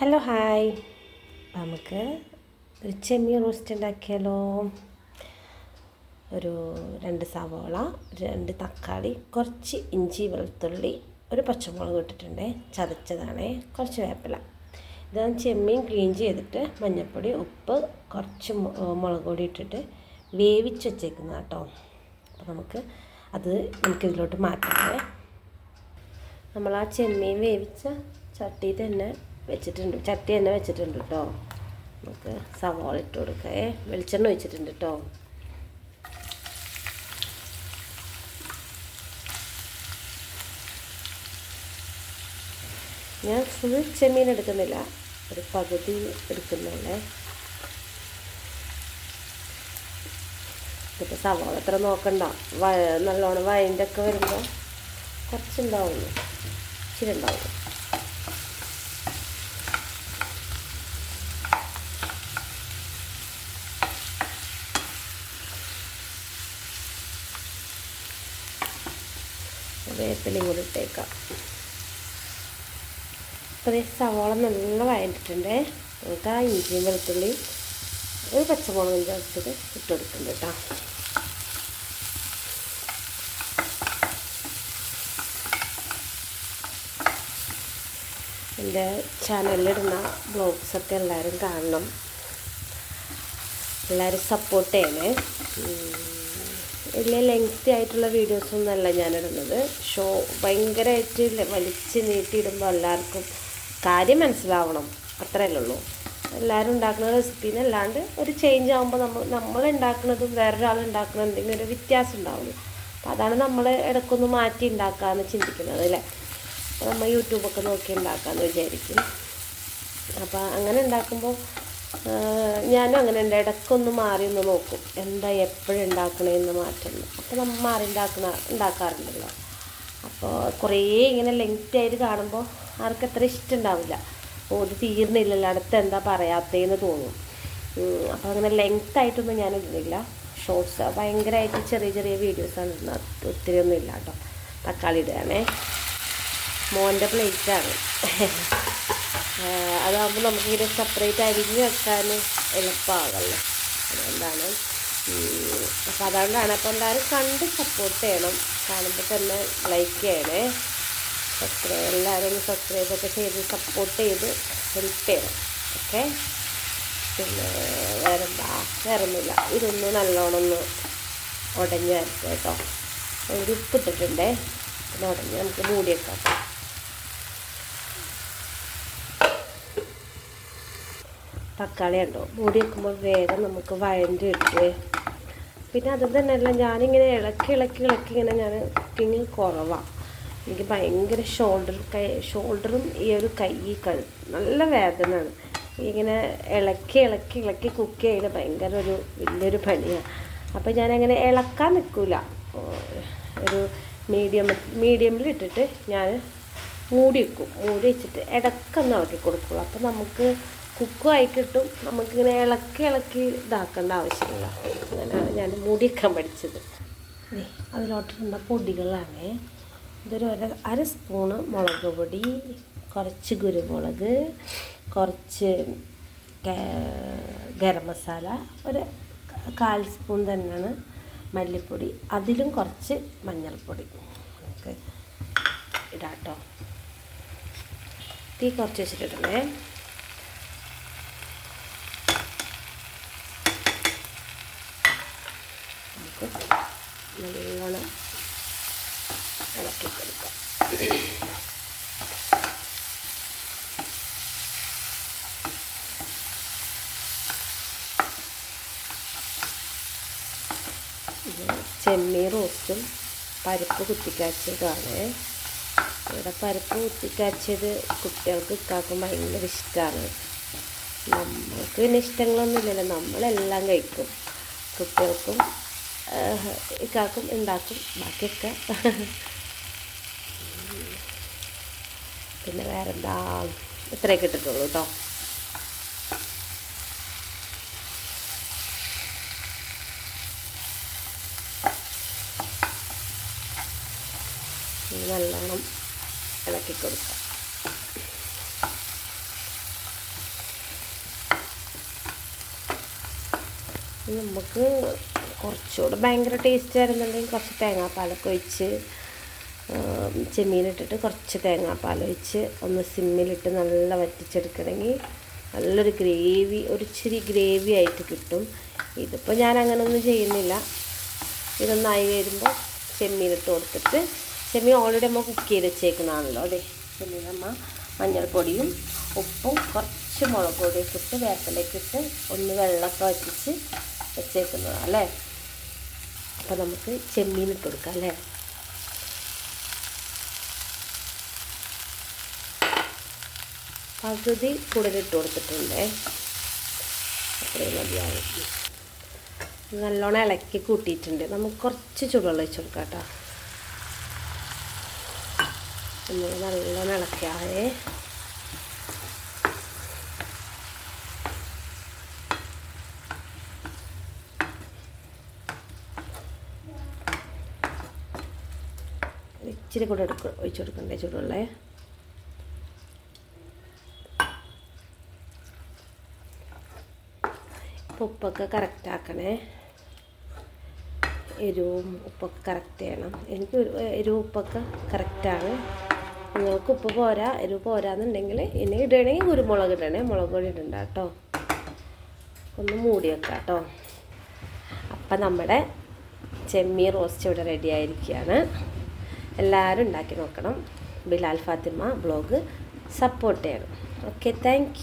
Hello hi നമുക്ക് ഒരു ചെമ്മീൻ roast ഉണ്ടാക്കിയാലോ? ഒരു രണ്ട് സവോള രണ്ട് തക്കാളി കുറച്ച് ഇഞ്ചി വെളുത്തുള്ളി ഒരു പച്ചമുളക് ഇട്ടിട്ടുണ്ട്. ചതച്ചതാണ്. കുറച്ച് വേപ്പില. ഇതാണ് ചെമ്മീൻ ക്ലീൻ ചെയ്തിട്ട് മഞ്ഞൾപ്പൊടി ഉപ്പ് കുറച്ച് മുളക് പൊടി ഇട്ടിട്ട് വേവിച്ച് വെച്ചേക്കുന്ന കേട്ടോ. അപ്പോൾ നമുക്ക് അത് നമുക്ക് ഇതിലോട്ട് മാറ്റാം. നമ്മൾ ആ ചെമ്മീൻ വേവിച്ച ചട്ടി തന്നെ വെച്ചിട്ടുണ്ട്. ചട്ടി തന്നെ വെച്ചിട്ടുണ്ട് കേട്ടോ നമുക്ക് സവാള ഇട്ട് കൊടുക്കേ. വെളിച്ചെണ്ണ ഒഴിച്ചിട്ടുണ്ട് കേട്ടോ ഞാൻ ഫുൾ ചെമ്മീൻ എടുക്കുന്നില്ല. ഒരു പകുതി എടുക്കുന്നുള്ളേ. ഇപ്പം സവാള എത്ര നോക്കണ്ട. വ നല്ലോണം വയന്റെ ഒക്കെ വരുമ്പോൾ കുറച്ചുണ്ടാവുള്ളൂ. ഇച്ചിരി ഉണ്ടാവും വേപ്പിലയും കൂടി ഇട്ടേക്കാം. അപ്പോൾ ഈ സവാള നല്ല വഴണ്ടിട്ടുണ്ട്. നമുക്ക് ആ ഇഞ്ചിയും വെളുത്തുള്ളി ഒരു പച്ചമുളകും ചേർത്തിട്ട് ഇട്ട് കൊടുക്കുന്നുണ്ട് കേട്ടോ. എന്റെ ചാനലിലിടുന്ന ബ്ലോഗ്സൊക്കെ എല്ലാവരും കാണണം. എല്ലാവരും സപ്പോർട്ട് ചെയ്യണേ. വലിയ ലെങ്ത്തി ആയിട്ടുള്ള വീഡിയോസൊന്നും അല്ല ഞാനിടുന്നത്. ഷോ ഭയങ്കരമായിട്ട് വലിച്ച് നീട്ടിയിടുമ്പോൾ എല്ലാവർക്കും കാര്യം മനസ്സിലാവണം. അത്രയല്ലേ ഉള്ളൂ എല്ലാവരും ഉണ്ടാക്കുന്ന റെസിപ്പീനെ അല്ലാണ്ട് ഒരു ചേഞ്ച് ആകുമ്പോൾ നമ്മൾ നമ്മൾ ഉണ്ടാക്കുന്നതും വേറൊരാൾ ഉണ്ടാക്കുന്ന എന്തെങ്കിലും ഒരു വ്യത്യാസം ഉണ്ടാവുള്ളൂ. അപ്പോൾ അതാണ് നമ്മൾ ഇടയ്ക്കൊന്ന് മാറ്റി ഉണ്ടാക്കാമെന്ന് ചിന്തിക്കുന്നത് അല്ലേ? നമ്മൾ യൂട്യൂബൊക്കെ നോക്കി ഉണ്ടാക്കാമെന്ന് വിചാരിക്കും. അപ്പോൾ അങ്ങനെ ഉണ്ടാക്കുമ്പോൾ ഞാനും അങ്ങനെ ഉണ്ട് ഇടയ്ക്കൊന്ന് മാറി ഒന്ന് നോക്കും. എന്താ എപ്പോഴും ഉണ്ടാക്കണേന്ന് മാറ്റുന്നു. അപ്പോൾ നമ്മൾ മാറി ഉണ്ടാക്കുന്ന ഉണ്ടാക്കാറുണ്ടല്ലോ അപ്പോൾ കുറേ ഇങ്ങനെ ലെങ്ത് ആയിട്ട് കാണുമ്പോൾ ആർക്ക് അത്ര ഇഷ്ടം ഉണ്ടാവില്ല ഓ ഇത് തീർന്നില്ലല്ലോ അടുത്ത് എന്താ പറയാത്തേന്ന് തോന്നും. അപ്പോൾ അങ്ങനെ ലെങ്ത് ആയിട്ടൊന്നും ഞാൻ ഇടുന്നില്ല ഷോർട്സ് ഭയങ്കരമായിട്ട് ചെറിയ ചെറിയ വീഡിയോസാണ് ഇടുന്നത് ഒത്തിരി ഒന്നും ഇല്ല കേട്ടോ തക്കാളി ഇടുകയാണേ. മോന്റെ പ്ലേറ്റാണ് അതാകുമ്പോൾ നമുക്കിങ്ങനെ സെപ്പറേറ്റ് അരിഞ്ഞ് വെക്കാൻ എളുപ്പമാകല്ലോ അതുകൊണ്ടാണ് അപ്പം അതുകൊണ്ടാണ് അപ്പോൾ എല്ലാവരും കണ്ട് സപ്പോർട്ട് ചെയ്യണം. കാണുമ്പോൾ തന്നെ ലൈക്ക് ചെയ്യണേ. സബ്സ്ക്രൈബ് എല്ലാവരും ഒന്ന് സബ്സ്ക്രൈബൊക്കെ ചെയ്ത് സപ്പോർട്ട് ചെയ്ത് ഹെൽപ്പ് ചെയ്യണം. ഓക്കെ പിന്നെ വേറെ വേറൊന്നുമില്ല. ഇതൊന്ന് നല്ലോണം ഒന്ന് ഉടഞ്ഞ് വരട്ടെ കേട്ടോ. ഒരു ഉപ്പിട്ടിട്ടുണ്ടേ. പിന്നെ ഉടഞ്ഞ് നമുക്ക് മൂടി തക്കാളി ഉണ്ടോ മൂടി വെക്കുമ്പോൾ വേഗം നമുക്ക് വഴണ്ടി ഇട്ട് പിന്നെ അത് തന്നെയല്ല ഞാനിങ്ങനെ ഇളക്കി ഇളക്കി ഇളക്കി ഇങ്ങനെ ഞാൻ കുക്കിങ് കുറവാണ് എനിക്ക് ഭയങ്കര ഷോൾഡർ കൈ ഷോൾഡറും ഈ ഒരു കൈ കഴു നല്ല വേദനയാണ്. ഇങ്ങനെ ഇളക്കി ഇളക്കി ഇളക്കി കുക്ക് ചെയ്യുന്നത് ഭയങ്കര ഒരു വലിയൊരു പണിയാണ് അപ്പോൾ ഞാനങ്ങനെ ഇളക്കാൻ നിൽക്കില്ല ഒരു മീഡിയം മീഡിയമിൽ ഇട്ടിട്ട് ഞാൻ മൂടി വെക്കും. മൂടി വെച്ചിട്ട് ഇടക്കൊന്ന് ഇളക്കി കൊടുക്കുള്ളൂ. അപ്പോൾ നമുക്ക് കുക്കും ആയി നമുക്കിങ്ങനെ ഇളക്കി ഇളക്കി ഇതാക്കേണ്ട ആവശ്യമില്ല. അങ്ങനെയാണ് ഞാൻ മൂടി വെക്കാൻ പഠിച്ചത് അതിലോട്ടുള്ള പൊടികളാണ്. ഇതൊരു അര സ്പൂണ് മുളക് പൊടി കുറച്ച് കുരുമുളക് കുറച്ച് ഗരം മസാല ഒരു കാൽ സ്പൂൺ തന്നെയാണ് മല്ലിപ്പൊടി. അതിലും കുറച്ച് മഞ്ഞൾപ്പൊടി. നമുക്ക് ഇടാട്ടോ. തീ കുറച്ച് വെച്ചിട്ടുണ്ടേ നമുക്ക് നല്ലോണം ഇളക്കി കൊടുക്കാം ചെമ്മീൻ റോസ്റ്റും പരിപ്പ് കുത്തിക്കാച്ചതാണ് ഇവിടെ പരിപ്പ് കുത്തിക്കാച്ചത് കുട്ടികൾക്ക് ഇക്കാക്കും ഭയങ്കര ഇഷ്ടമാണ് നമ്മൾക്ക് പിന്നെ ഇഷ്ടങ്ങളൊന്നുമില്ലല്ലോ. നമ്മളെല്ലാം കഴിക്കും. കുട്ടികൾക്കും ഇക്കാക്കും ഉണ്ടാക്കും ബാക്കിയൊക്കെ. പിന്നെ വേറെന്താ? ഇത്രയൊക്കെ ഇട്ടിട്ടുള്ളൂ കേട്ടോ നല്ലോണം ഇളക്കി കൊടുക്കാം. നമുക്ക് കുറച്ചുകൂടെ ഭയങ്കര ടേസ്റ്റ് ആയിരുന്നുണ്ടെങ്കിൽ കുറച്ച് തേങ്ങാപ്പാലൊക്കെ ഒഴിച്ച് ചെമ്മീനിട്ടിട്ട് കുറച്ച് തേങ്ങാപ്പാൽ ഒഴിച്ച് ഒന്ന് സിമ്മിലിട്ട് നല്ല വറ്റിച്ചെടുക്കണമെങ്കിൽ നല്ലൊരു ഗ്രേവി ഒരു ഇച്ചിരി ഗ്രേവി ആയിട്ട് കിട്ടും. ഇതിപ്പോൾ ഞാൻ അങ്ങനെയൊന്നും ചെയ്യുന്നില്ല. ഇതൊന്നായി വരുമ്പോൾ ചെമ്മീനിട്ട് കൊടുത്തിട്ട് ചെമ്മീൻ ഓൾറെഡി അമ്മ കുക്ക് ചെയ്ത് വെച്ചേക്കുന്നതാണല്ലോ അതെ. ചെമ്മീൻ അമ്മ മഞ്ഞൾപ്പൊടിയും ഉപ്പും കുറച്ച് മുളക് പൊടിയൊക്കെ ഇട്ട് വേപ്പിലേക്ക് ഇട്ട് ഒന്ന് വെള്ളമൊക്കെ വറ്റിച്ച് വെച്ചേക്കുന്നതാണ് അല്ലേ? അപ്പോൾ നമുക്ക് ചെമ്മീൻ ഇട്ട് കൊടുക്കാം അല്ലേ? പകുതി കൂടുതലിട്ട് കൊടുത്തിട്ടുണ്ട്. അത്രയും മതിയാവും. നല്ലോണം ഇളക്കി കൂട്ടിയിട്ടുണ്ട്. നമുക്ക് കുറച്ച് ചൂടുവെള്ളം ഒഴിച്ച് കൊടുക്കാം കേട്ടോ. നമ്മൾ നല്ലോണം ഇളക്കിയാവേ ഇച്ചിരി കൂടെ എടുക്ക ഒഴിച്ച് കൊടുക്കണ്ടേ? ചൂടുള്ളേ ഇപ്പം ഉപ്പൊക്കെ കറക്റ്റ് ആക്കണേ. എരിവും ഉപ്പൊക്കെ കറക്റ്റ് ചെയ്യണം. എനിക്ക് എരിവും ഉപ്പൊക്കെ കറക്റ്റാണ് നിങ്ങൾക്ക് ഉപ്പ് പോരാ എരിവ് പോരാന്നുണ്ടെങ്കിൽ ഇനി ഇടണമെങ്കിൽ കുരുമുളക് ഇടണേ. മുളക് പൊടി ഇടണ്ട കേട്ടോ. ഒന്ന് മൂടി വെക്കാം കേട്ടോ. അപ്പം നമ്മുടെ ചെമ്മീൻ റോസ്റ്റ് ഇവിടെ റെഡി ആയിരിക്കുകയാണ് എല്ലാവരും ഉണ്ടാക്കി നോക്കണം. ബിലാൽ ഫാത്തിമ ബ്ലോഗ് സപ്പോർട്ട് ചെയ്യണം. Okay thank